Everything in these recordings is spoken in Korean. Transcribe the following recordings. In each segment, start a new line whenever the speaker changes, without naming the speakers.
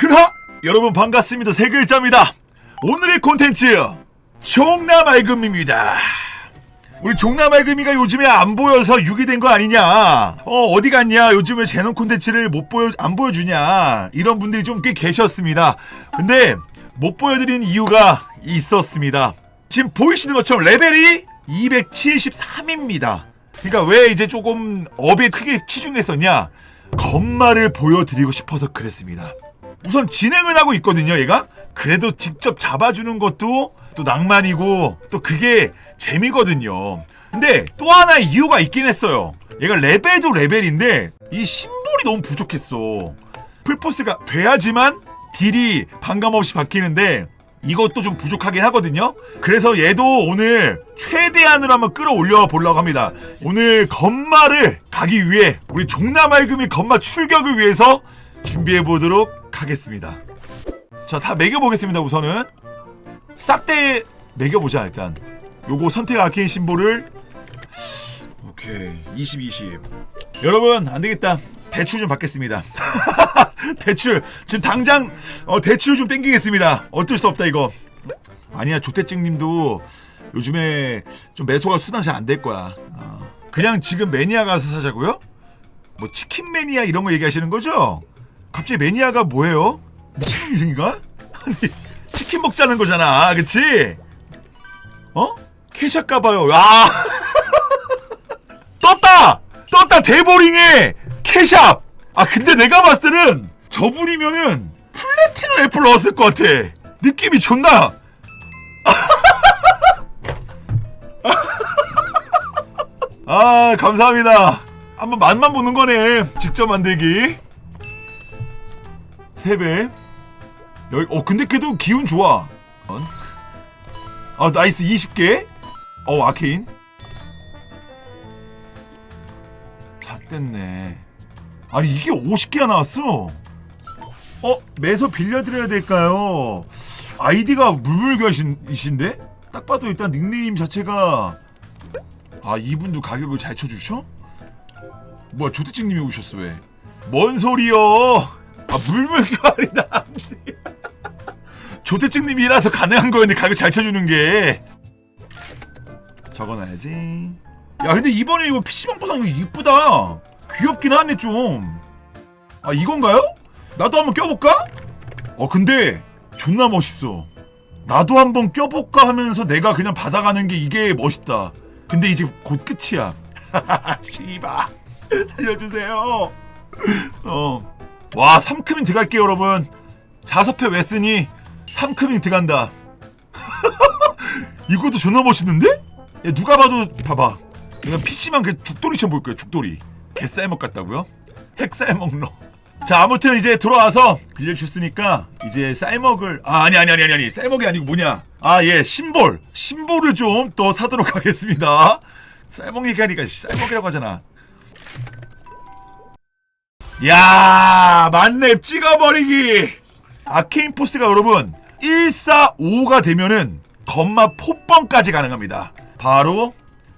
그나 여러분 반갑습니다. 세 글자입니다. 오늘의 콘텐츠 종남알금입니다. 우리 종남알금이가 요즘에 안 보여서 유기된 거 아니냐? 어 어디 갔냐? 요즘에 재능 콘텐츠를 못 보여 안 보여주냐? 이런 분들이 좀 꽤 계셨습니다. 근데 못 보여드린 이유가 있었습니다. 지금 보이시는 것처럼 레벨이 273입니다. 그러니까 왜 이제 조금 업에 크게 치중했었냐? 건마를 보여드리고 싶어서 그랬습니다. 우선 진행을 하고 있거든요, 얘가. 그래도 직접 잡아주는 것도 또 낭만이고 또 그게 재미거든요. 근데 또 하나의 이유가 있긴 했어요. 얘가 레벨도 레벨인데 이 심볼이 너무 부족했어. 풀포스가 돼야지만 딜이 반감 없이 바뀌는데 이것도 좀 부족하긴 하거든요. 그래서 얘도 오늘 최대한으로 한번 끌어올려 보려고 합니다. 오늘 건마를 가기 위해 우리 종남알금이 건마 출격을 위해서 준비해 보도록 하겠습니다. 자, 다 매겨 보겠습니다. 우선은. 싹대 매겨 보자 일단. 요거 선택 아케인 심볼을. 오케이 20 20 여러분 안 되겠다. 대출 좀 받겠습니다. 대출. 지금 당장 어, 대출 좀 땡기겠습니다. 어쩔 수 없다 이거. 아니야 조태증님도 요즘에 좀 매소가 수당 잘안 될 거야. 어. 그냥 지금 매니아 가서 사자고요? 뭐 치킨 매니아 이런 거 얘기하시는 거죠 갑자기 매니아가 뭐예요? 미친놈 이승이가? 아니 치킨 먹자는 거잖아 그치? 어? 캐샷 가봐요. 아! 떴다! 떴다 대보링에 캐샵! 아 근데 내가 봤을 때는 저분이면은 플래티넘 애플 넣었을 것 같아. 느낌이 존나. 아 감사합니다. 한번 맛만 보는 거네 직접 만들기 3배 여기 어 근데 그래도 기운 좋아 아 나이스 20개 어 아케인 잣됐네. 아니 이게 50개나 나왔어. 어 매서 빌려드려야 될까요? 아이디가 물물교신이신데? 딱 봐도 일단 닉네임 자체가 아 이분도 가격을 잘 쳐주셔? 뭐야 조태증님이 오셨어 왜? 뭔 소리여? 아 물물교환이다. 조태증님이라서 가능한 거였는데 가격 잘 쳐주는 게. 적어놔야지. 야 근데 이번에 이거 PC방 보상 이거 이쁘다. 귀엽긴 하네 좀아 이건가요? 나도 한번 껴볼까? 어 근데 존나 멋있어. 나도 한번 껴볼까 하면서 내가 그냥 받아가는 게 이게 멋있다. 근데 이제 곧 끝이야. 씨바 살려주세요. 어 와 3크민 들어갈게요 여러분. 자섭회 웨스니? 3크민 들어간다. 이것도 존나 멋있는데? 야, 누가 봐도 봐봐. 이건 PC만 그 죽돌이처럼 보일 거예요 죽돌이. 개쌀먹 같다고요? 핵 쌀먹러 자 아무튼 이제 들어와서 빌려주셨으니까 이제 쌀먹을 아 아니 아니 아니 아니 아니. 쌀먹이 아니고 뭐냐? 아 예 심볼. 심볼을 좀더 사도록 하겠습니다. 쌀먹 얘기하니까 쌀먹이라고 하잖아 야 만렙 찍어버리기. 아케인 포스가 여러분 145가 되면은 건마 포뻥까지 가능합니다. 바로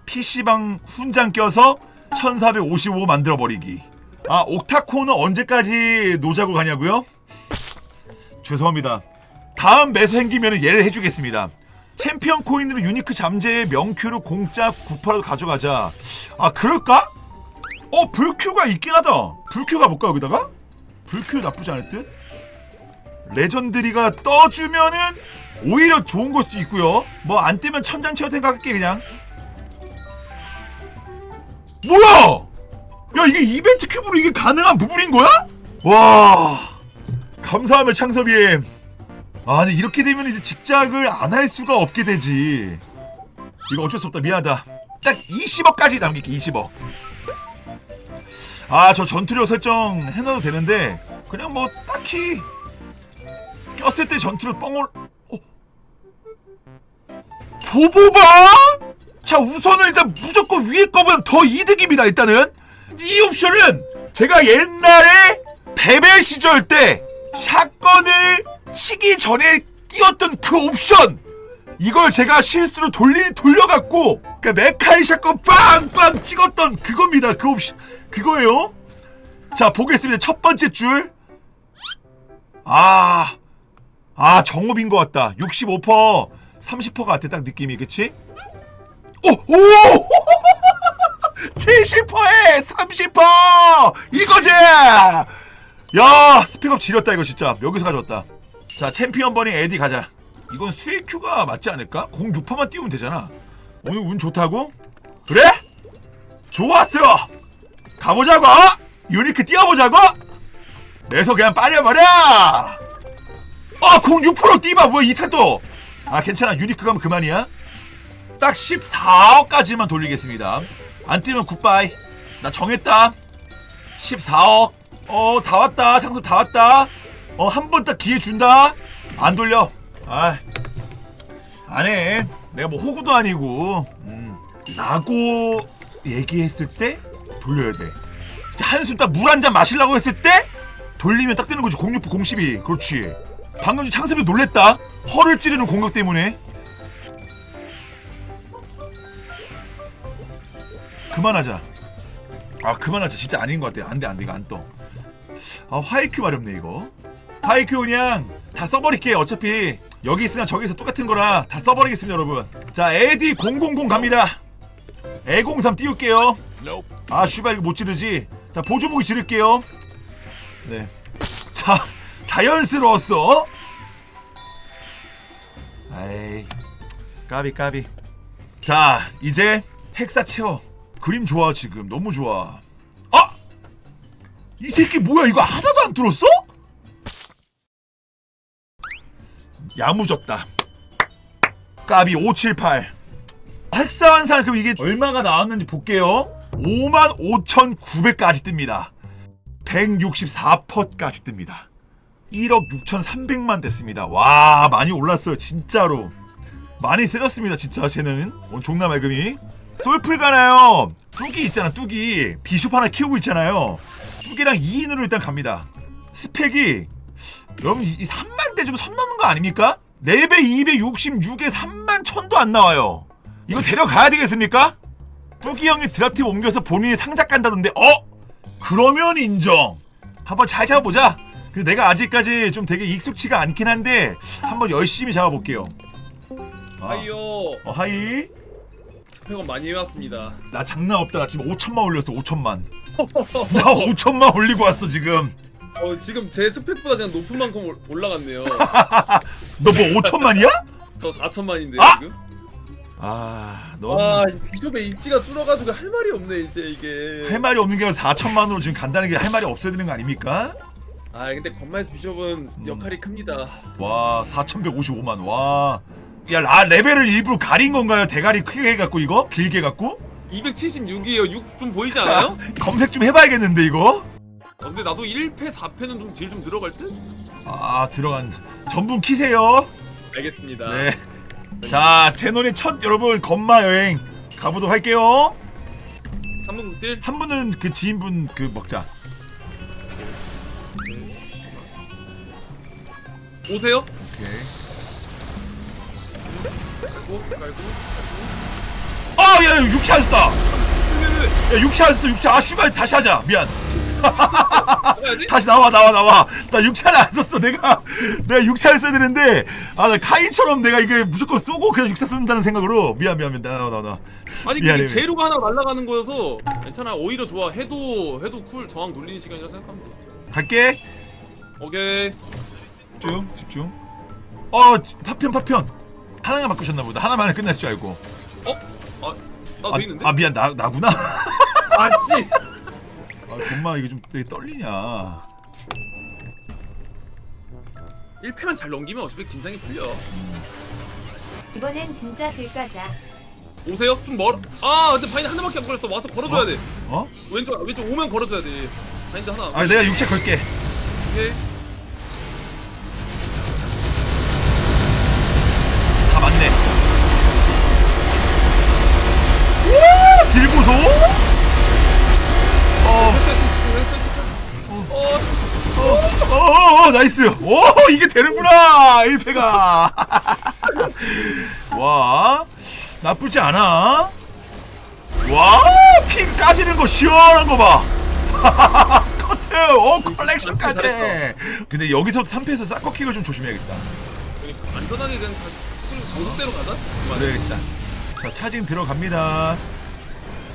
PC방 훈장 껴서 1455 만들어버리기. 아 옥타코는 언제까지 노자고 가냐고요? 죄송합니다. 다음 매수 생기면 얘를 해주겠습니다. 챔피언 코인으로 유니크 잠재의 명큐를 공짜 9%로 가져가자. 아 그럴까? 어 불큐가 있긴 하다 불큐 가볼까 여기다가? 불큐 나쁘지 않을 듯? 레전드리가 떠주면은 오히려 좋은 걸 수도 있고요 뭐 안 뜨면 천장 채워 생각할게 그냥 뭐야? 야 이게 이벤트 큐브로 이게 가능한 부분인 거야? 와 감사하며 창섭이엠 아 근데 이렇게 되면 이제 직작을 안 할 수가 없게 되지 이거 어쩔 수 없다 미안하다 딱 20억까지 남길게 20억 아 저 전투력 설정 해놔도 되는데 그냥 뭐 딱히 꼈을 때 전투력 뻥올 어? 보보방? 자 우선은 일단 무조건 위에 거보다 더 이득입니다 일단은 이 옵션은 제가 옛날에 베벨 시절 때 샷건을 치기 전에 띄웠던 그 옵션 이걸 제가 실수로 돌리 돌려갖고 그러니까 메카이 샷건 빵빵 찍었던 그겁니다 그 옵션 그거예요 자 보겠습니다 첫 번째 줄 아, 아 정업인 것 같다. 65% 30% 같아 딱 느낌이 그치? 오, 오! 70%에 30% 이거지. 야 스펙업 지렸다 이거 진짜 여기서 가져왔다. 자 챔피언 버닝 에디 가자. 이건 수익 큐가 맞지 않을까? 06%만 띄우면 되잖아. 오늘 운 좋다고? 그래? 좋았어. 가보자고. 유니크 띄워보자고. 내서 그냥 빠려버려. 아06% 띄봐 뭐야 이태도. 아 괜찮아 유니크 가면 그만이야. 딱 14억까지만 돌리겠습니다. 안 뛰면 굿바이. 나 정했다. 14억. 어, 다 왔다. 상승 다 왔다. 어, 한 번 딱 기회 준다. 안 돌려. 아, 안 해. 내가 뭐 호구도 아니고. 음, 라고 얘기했을 때 돌려야 돼. 한숨 딱 물 한 잔 마시려고 했을 때 돌리면 딱 되는 거지. 06, 012. 그렇지. 방금 전 창섭이 놀랬다. 허를 찌르는 공격 때문에. 그만하자. 아 그만하자. 진짜 아닌 것 같아. 안돼 안돼 이거 안 떠. 아 화이큐 마렵네 이거. 화이큐 그냥 다 써버릴게요. 어차피 여기 있으나 저기 있어 똑같은 거라 다 써버리겠습니다 여러분. 자 에디 000 갑니다. 에03 띄울게요. 아 슈발 이거 못 지르지. 자 보조무기 지를게요. 네. 자 자연스러웠어. 아이 까비 까비. 자 이제 핵사 채워. 그림 좋아 지금 너무 좋아. 아! 이 새끼 뭐야 이거 하나도 안 뚫었어? 야무졌다. 까비 578. 핵사 환산 그럼 이게 얼마가 나왔는지 볼게요. 55,900까지 뜹니다. 164%까지 뜹니다. 1억 6,300만 됐습니다. 와 많이 올랐어요 진짜로. 많이 세렸습니다 진짜 쟤는 종나 말금이 솔플 가나요 뚜기 있잖아 뚜기 비숍 하나 키우고 있잖아요 뚜기랑 2인으로 일단 갑니다 스펙이 여러분 이 3만 대 좀 선 넘는 거 아닙니까? 4배 266에 3만 1000도 안 나와요 이거 데려가야 되겠습니까? 뚜기 형이 드랍팀 옮겨서 본인이 상작 간다던데 어? 그러면 인정 한번 잘 잡아보자 근데 내가 아직까지 좀 되게 익숙치가 않긴 한데 한번 열심히 잡아볼게요 아.
하이요
어, 하이
스펙은 많이 해왔습니다
나 장난 없다. 나 지금 5천만 올렸어. 5천만. 나 5천만 올리고 왔어 지금.
어 지금 제 스펙보다 그냥 높은 만큼 올- 올라갔네요
너 뭐 5천만이야?
저 4천만인데
아!
지금
아,
너와 비숍의 입지가 줄어가지고 할 말이 없네 이제 이게
할 말이 없는 게 4천만으로 지금 간다는 게 할 말이 없어야 되는 거 아닙니까?
아 근데 건마에서 비숍은
음.
역할이 큽니다
와, 4,155만. 와. 야, 라, 레벨을 일부러 가린 건가요? 대가리 크게 해갖고 이거? 길게 해갖고?
276이에요 6 좀 보이지 않아요?
검색 좀 해봐야겠는데 이거?
어, 근데 나도 1패 4패는 좀 딜 좀 들어갈 듯?
아, 들어간. 전분 키세요.
알겠습니다
네. 자, 제논의 첫 여러분 건마 여행 가보도록 할게요.
3분 극딜
한 분은 그 지인분 그 먹자.
오세요
오케이.
깔고 깔고
아, 야, 야, 야, 육차 하셨어, 육차. 아, 슈발 다시 하자. 미안.
해야지?
다시 나와, 나와, 나와. 나 육차를 안 썼어. 내가 내가 육차를 써야 되는데, 아, 나 카이처럼 내가 이게 무조건 쏘고 그냥 육차 쓴다는 생각으로 미안, 미안, 미안. 나와, 나와, 나와.
아니
미안해,
제로가 하나 날아가는 거여서 괜찮아 오히려 좋아 해도 해도 쿨 저항 돌리는 시간이라 생각하면 돼
갈게.
오케이
집중, 집중. 어, 파편, 파편. 하나만 바꾸셨나 보다. 하나만에 끝났을 줄 알고.
어? 아, 나도
아,
있는데?
아 미안, 나 나구나.
아씨
아, 엄마 이게 좀 되게 떨리냐.
1패만 잘 넘기면 어차피 긴장이 풀려
이번엔 진짜 들까자.
오세요? 좀 멀어 아 근데 바인드 하나밖에 안 걸렸어 와서 걸어줘야
어?
돼
어?
왼쪽 왼쪽 오면 걸어줘야 돼 바인드 하나
아, 내가 육차 걸게.
오케이
다 맞네. 우와! 딜 어
어, 어, 어,
나이스. 오, 이게 되는구나. 1패가. 와, 나쁘지 않아. 와, 핑 까지는 거 시원한 거 봐. 커트 오 컬렉션까지. 근데 여기서 3패에서 싹꺾기가 좀 조심해야겠다
그러니까 안전하게 그냥 정석대로 가자.
그래야겠다 자 차징 들어갑니다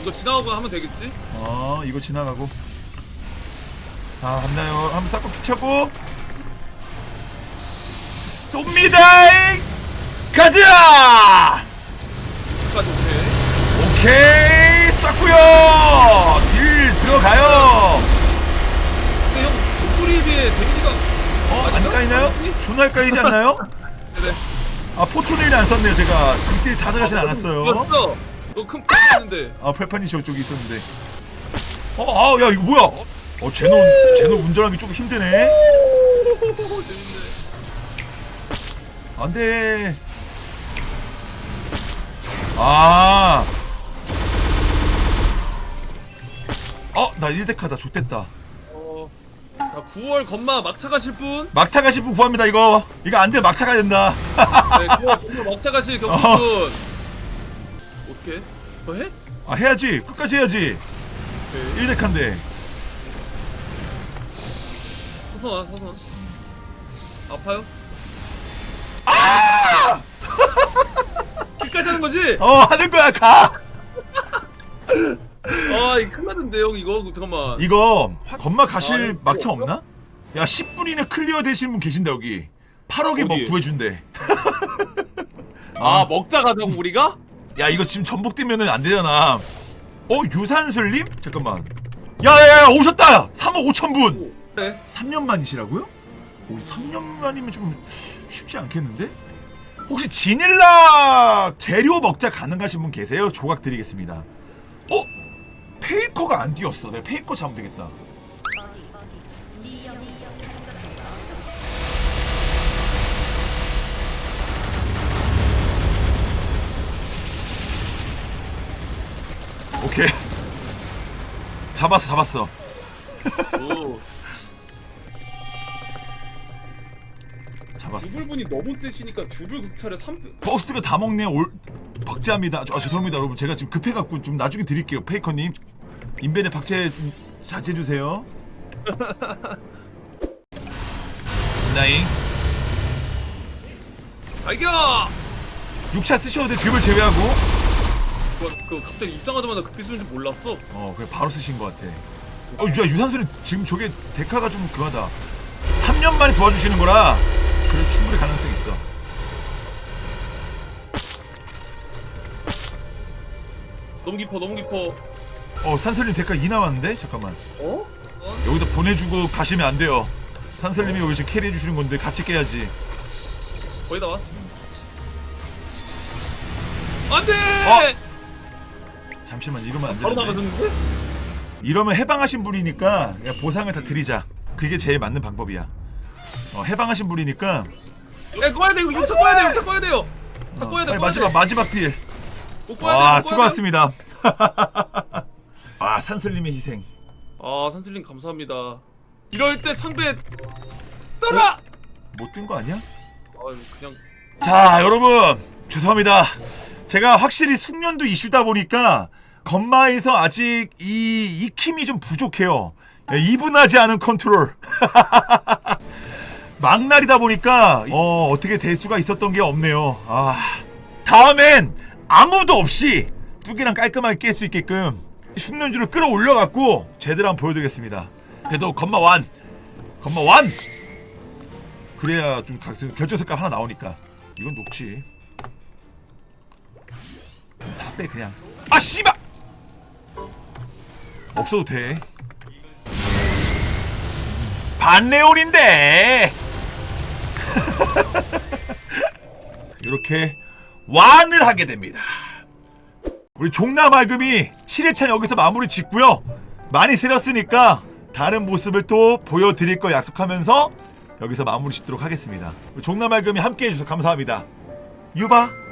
이거 지나가고 하면 되겠지?
어 이거 지나가고 아 갔나요 한번 싹꺾기 차고 쏩니다 가자
오케이.
오케이 쐈고요 딜 들어가요
근데 형 목소리에 비해 데미지가
어? 안 까이나요? 존나 까이지 않나요?
네네.
아 포토네일 안 썼네요 제가 극딜 다 들어가진 않았어요
이거 너큰 했는데.
아 팔판이 저쪽에 있었는데 어, 아야 이거 뭐야 어 제노 제노 운전하기 좀 힘드네. 안돼 아 어, 나 1대카다 좆됐다
어. 자 9월 건마 막차 가실 분?
막차 가실 분 구합니다 이거 이거 안 돼 막차 가야 된다
네 9월 건마 막차 가실 격분. 어떻게? 더 해?
아 해야지 끝까지 해야지
오케이.
1대카인데
서선아 서선. 아파요?
아!
끝까지 하는 거지?
어 하는 거야 가
아 이거 큰일 났는데 형 이거 잠깐만.
이거 건마
아,
가실
이거
막차 없나? 야 10분 이내 클리어 되신 분 계신다 여기 8억에 뭐
어디?
구해준대
아 먹자 가자고 우리가?
야 이거 지금 전복되면은 안 되잖아 어 유산슬님? 잠깐만 야야야 오셨다 3억 5천 분
네.
3년 만이시라고요? 오 3년 만이면 좀 쉽지 않겠는데? 혹시 지닐라 재료 먹자 가능하신 분 계세요? 조각 드리겠습니다 어? 페이커가 안 뛰었어 내가 페이커 잡으면 되겠다 오케이 잡았어 잡았어
오.
잡았어.
두불분이 너무 세시니까 두불 극차를 3
버스가 다 먹네. 올 박제합니다. 아, 죄송합니다 여러분. 제가 지금 급해갖고 좀 나중에 드릴게요 페이커님. 인벤에 박제 좀 자제해 주세요. 나잉
발견!
6차 쓰셔도 돼 듀블 제외하고.
그, 그 갑자기 입장하자마자 그때 쓰는 줄 몰랐어.
어 그래 바로 쓰신 것 같아. 어 야, 유산소는 지금 저게 데카가 좀 그하다. 3년 만에 도와주시는 거라 그래 충분히 가능성 있어
너무 깊어 너무 깊어.
어 산설님 데카 2 나왔는데 잠깐만
어?
여기다 보내주고 가시면 안 돼요 산설님이 여기 지금 캐리해 주시는 건데 같이 깨야지
거의 다 왔어. 안돼!
어? 잠시만 이러면 안
바로
되는데
나가셨는데?
이러면 해방하신 분이니까 그냥 보상을 다 드리자 그게 제일 맞는 방법이야 어, 해방하신 분이니까
야 꺼야 돼 이거 용차 꺼야 돼 용차 꺼야 돼요. 다
어,
꺼야 돼.
빨리
꺼야
마지막
돼.
마지막
딜못 꺼야 돼, 와못 꺼야
수고하셨습니다 아 산슬님의 희생
돼. 아 산슬님 감사합니다. 이럴 때 창배 떠라.
못뜬거 아니야?
아유 그냥
자 여러분 죄송합니다 제가 확실히 숙련도 이슈다 보니까 건마에서 아직 이 익힘이 좀 부족해요 예, 이분하지 않은 컨트롤 막날이다 보니까 어 어떻게 될 수가 있었던 게 없네요. 아 다음엔 아무도 없이 뚜기랑 깔끔하게 깰 수 있게끔 숙련주를 끌어올려갖고 제대로 한번 보여드리겠습니다. 그래도 건마 완 건마 완 그래야 좀 각- 결정 색깔 하나 나오니까. 이건 녹지 다빼 그냥. 아 씨발! 없어도 돼. 반레온인데 이렇게 완을 하게 됩니다. 우리 종나말금이 7회차 여기서 마무리 짓고요. 많이 세렸으니까 다른 모습을 또 보여드릴 거 약속하면서 여기서 마무리 짓도록 하겠습니다. 우리 종나말금이 함께 해 주셔서 감사합니다. 유바